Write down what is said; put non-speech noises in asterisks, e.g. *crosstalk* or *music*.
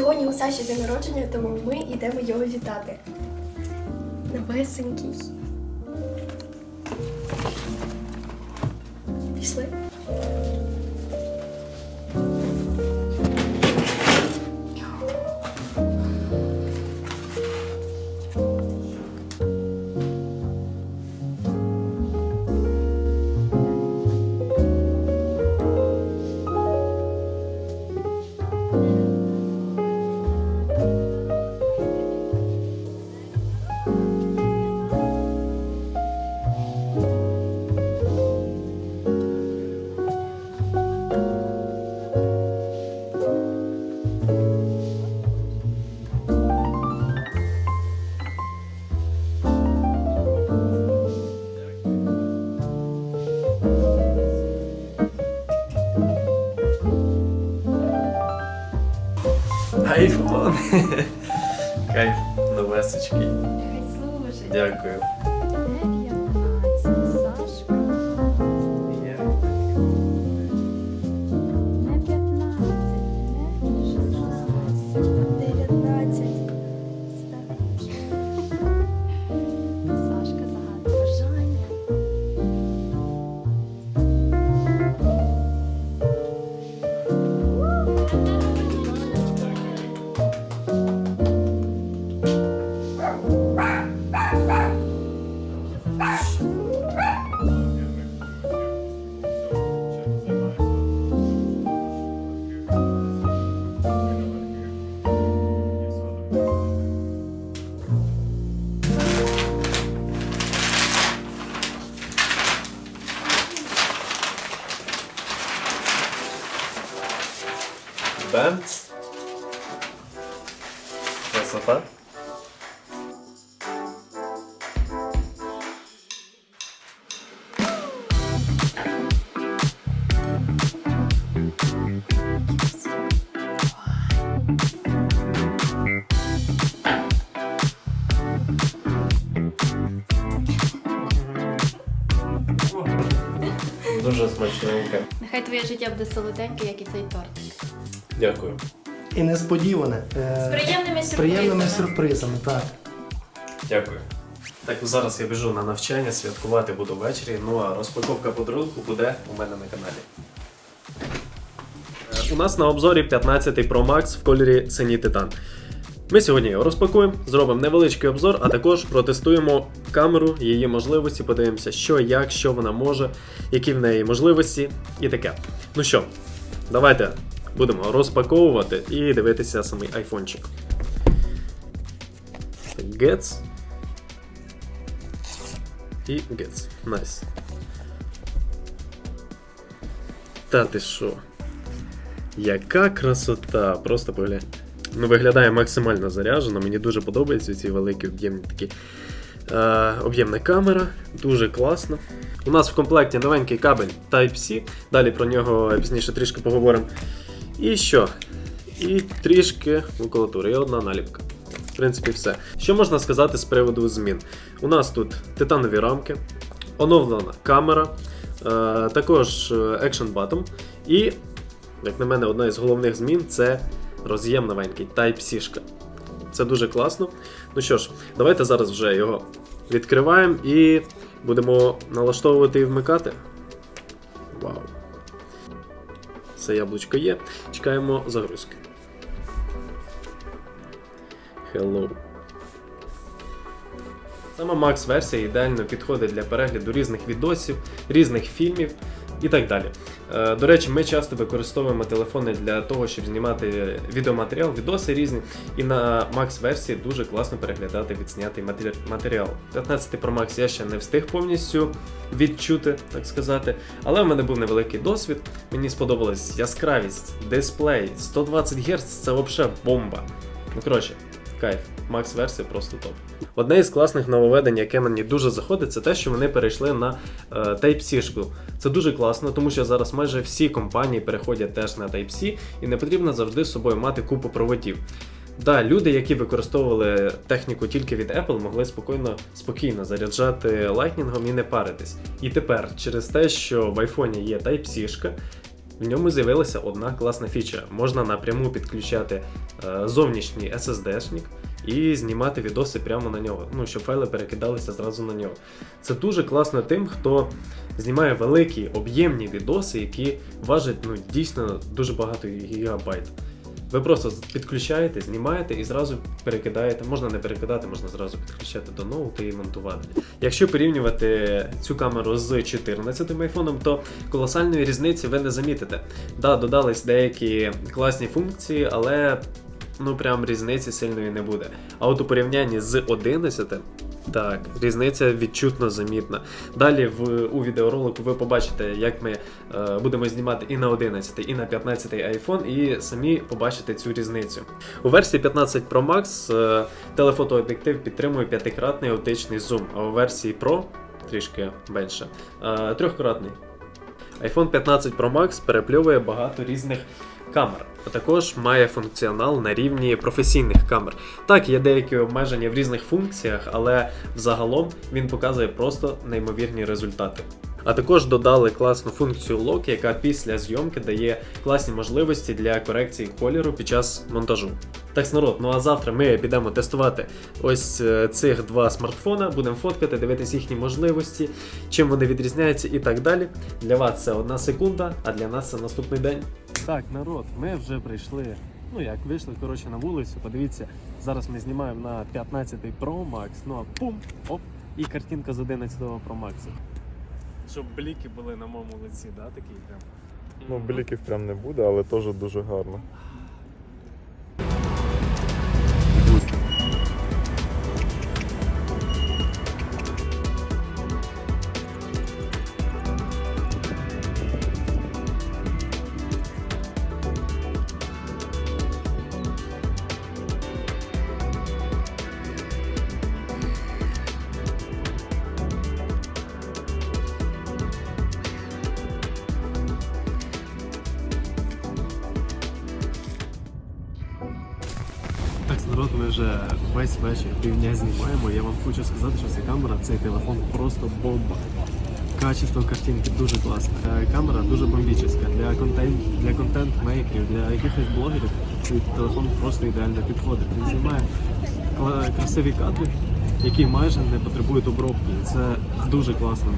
Сьогодні у Саші день народження, тому ми йдемо його вітати. Новесенький. Пішли. Айфон. *laughs* Кайф, новесочки. Дякую. Бенц. Красота. Дуже смачненьке. Нехай твоє життя буде солоденьке, як і цей торт. Дякую. І несподіване. е, З приємними з приємними сюрпризами. сюрпризами, так. Дякую. Так, зараз я біжу на навчання, святкувати буду ввечері. Ну а розпаковка подарунку буде у мене на каналі. Е, У нас на обзорі 15 Pro Max в кольорі синій титан. Ми сьогодні його розпакуємо, зробимо невеличкий обзор, а також протестуємо камеру, її можливості, подивимося, що, як, що вона може, які в неї можливості і таке. Ну що, давайте будемо розпаковувати і дивитися самий айфончик. Gets. І Gets. Найс. Та ти що? Яка красота! Просто поглянь. Ну, виглядає максимально заряджено. Мені дуже подобаються ці великі об'ємні такі. Е, об'ємна камера, дуже класно. У нас в комплекті новенький кабель Type-C. Далі про нього пізніше трішки поговоримо. І що? І трішки макулатури, і одна наліпка. В принципі, все. Що можна сказати з приводу змін? У нас тут титанові рамки, оновлена камера, е, також е, Action Button. І, як на мене, одна із головних змін це роз'єм новенький Type-C. Це дуже класно. Ну що ж, давайте зараз вже його відкриваємо і будемо налаштовувати і вмикати. Вау. Це яблучко є. Чекаємо загрузки. Hello. Сама Max версія ідеально підходить для перегляду різних відосів, різних фільмів і так далі. Е, До речі, ми часто використовуємо телефони для того, щоб знімати відеоматеріал, відоси різні. І на Max версії дуже класно переглядати відснятий матеріал. 15 Pro Max я ще не встиг повністю відчути, так сказати. Але в мене був невеликий досвід. Мені сподобалась яскравість, дисплей, 120 Гц це взагалі бомба. Ну коротше, кайф. Max версія просто топ. Одне із класних нововведень, яке мені дуже заходить, це те, що вони перейшли на е, Type-C. Це дуже класно, тому що зараз майже всі компанії переходять теж на Type-C, і не потрібно завжди з собою мати купу проводів. Да, люди, які використовували техніку тільки від Apple, могли спокійно, спокійно заряджати лайтнінгом і не паритись. І тепер, через те, що в айфоні є Type-C, В ньому з'явилася одна класна фіча. Можна напряму підключати е, зовнішній SSD-шник і знімати відоси прямо на нього. Ну, щоб файли перекидалися зразу на нього. Це дуже класно тим, хто знімає великі об'ємні відоси, які важать ну, дійсно дуже багато гігабайт. Ви просто підключаєте, знімаєте і зразу перекидаєте. Можна не перекидати, можна зразу підключати до ноута і монтувати. Якщо порівнювати цю камеру з 14 айфоном, то колосальної різниці ви не замітите. Да, додались деякі класні функції, але ну прям різниці сильної не буде. А от у порівнянні з 11. Так, різниця відчутно замітна. Далі в, у відеоролику ви побачите, як ми е, будемо знімати і на 11, і на 15 iPhone, і самі побачите цю різницю. У версії 15 Pro Max е, телефотооб'єктив підтримує п'ятикратний оптичний зум, а у версії Pro трішки менше, е, трьохкратний. iPhone 15 Pro Max перепльовує багато різних камер, а також має функціонал на рівні професійних камер. Так, є деякі обмеження в різних функціях, але взагалом він показує просто неймовірні результати. А також додали класну функцію Lock, яка після зйомки дає класні можливості для корекції кольору під час монтажу. Так, народ, ну а завтра ми підемо тестувати ось е, цих два смартфона, будемо фоткати, дивитися їхні можливості, чим вони відрізняються і так далі. Для вас це одна секунда, а для нас це наступний день. Так, народ, ми вже прийшли. Ну як вийшли коротше на вулицю. Подивіться, зараз ми знімаємо на 15 Pro Max. Ну а пум, оп, і картинка з 11 Pro Max. Щоб бліки були на моєму лиці, да, такі прям. Ну, бліків прям не буде, але теж дуже гарно. Народ, ми вже весь вечір півдня знімаємо. Я вам хочу сказати, що ця камера, цей телефон просто бомба. Качество картинки дуже класне. Е, Камера дуже бомбічна. Для контент, для контент-мейкерів, для якихось блогерів цей телефон просто ідеально підходить. Він знімає красиві кадри, які майже не потребують обробки. Це дуже класно.